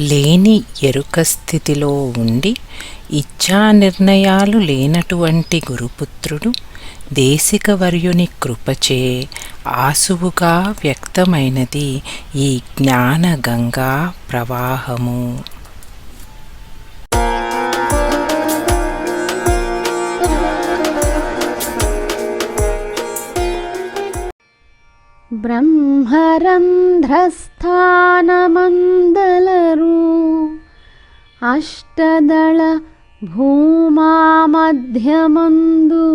లేని ఎరుక స్థితిలో ఉండి ఇచ్ఛా నిర్ణయాలు లేనటువంటి గురుపుత్రుడు దేశిక వర్యుని కృపచే ఆసువుగా వ్యక్తమైనది ఈ జ్ఞాన గంగా ప్రవాహము. ब्रह्मरन्ध्रस्थानमन्दलरू अष्टदळभूमा मध्यमन्दु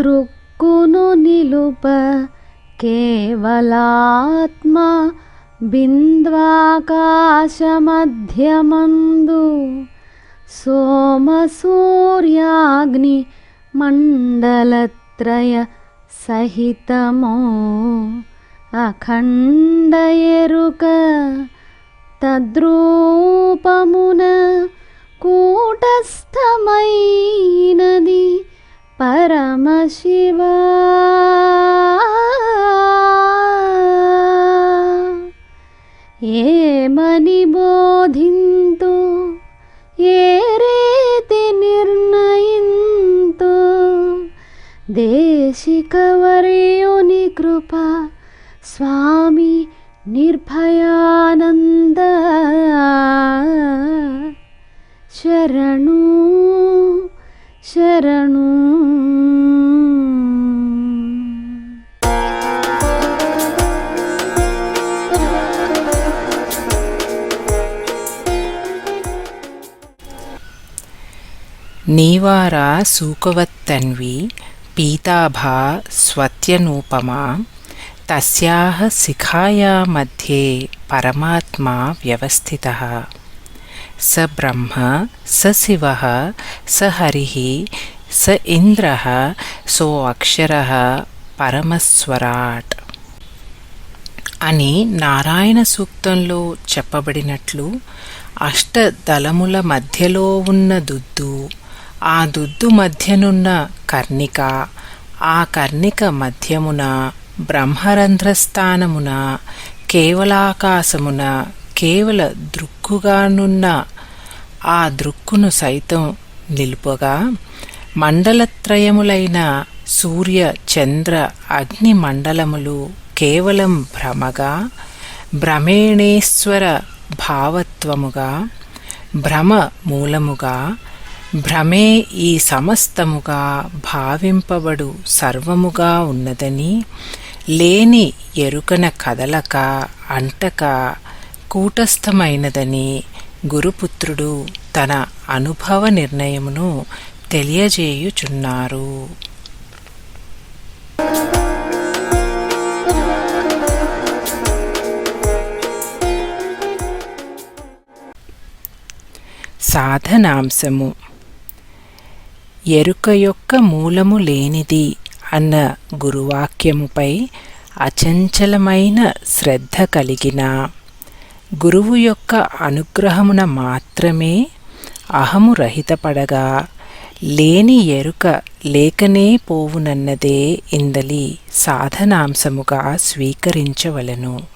दृक्कुनुलुप केवलात्मा बिन्द्वाकाशमध्यमन्दु। सोमसूर्याग्निमण्डलत्रय సహితమో అఖండ ఎరుక తద్రూపమున కూటస్థమైనది పరమశివ ఏమని బోధింతు? ఏ రీతి నిర్ణయింతు? దేశికవర్యుని కృప స్వామి నిర్భయానంద. శరణు శరణు. నీవారా సూకవత్తన్వి పీతాభా స్వత్యనూపమా తస్యాహ శిఖాయా మధ్యే పరమాత్మా వ్యవస్థిత స బ్రహ్మ స శివ స హరి స ఇంద్ర సో అక్షరः పరమస్వరాట్ అని నారాయణ సూక్తంలో చెప్పబడినట్లు అష్టదలముల మధ్యలో ఉన్న దుద్దు ఆ దుద్దు మధ్యనున్న కర్ణిక ఆ కర్ణిక మధ్యమున బ్రహ్మరంధ్రస్థానమున కేవలాకాశమున కేవల దృక్కుగానున్న ఆ దృక్కును సైతం నిలుపగా మండలత్రయములైన సూర్య చంద్ర అగ్ని మండలములు కేవలం భ్రమగా భ్రమేణేశ్వర భావత్వముగా భ్రమ మూలముగా భ్రమే ఈ సమస్తముగా భావింపబడు సర్వముగా ఉన్నదని లేని ఎరుకన కదలక అంటక కూటస్థమైనదని గురుపుత్రుడు తన అనుభవ నిర్ణయమును తెలియజేయుచున్నారు. సాధనాంశము. ఎరుక యొక్క మూలము లేనిది అన్న గురువాక్యముపై అచంచలమైన శ్రద్ధ కలిగిన గురువు యొక్క అనుగ్రహమున మాత్రమే అహము రహితపడగా లేని ఎరుక లేకనే పోవునన్నదే ఇందలి సాధనాంశముగా స్వీకరించవలను.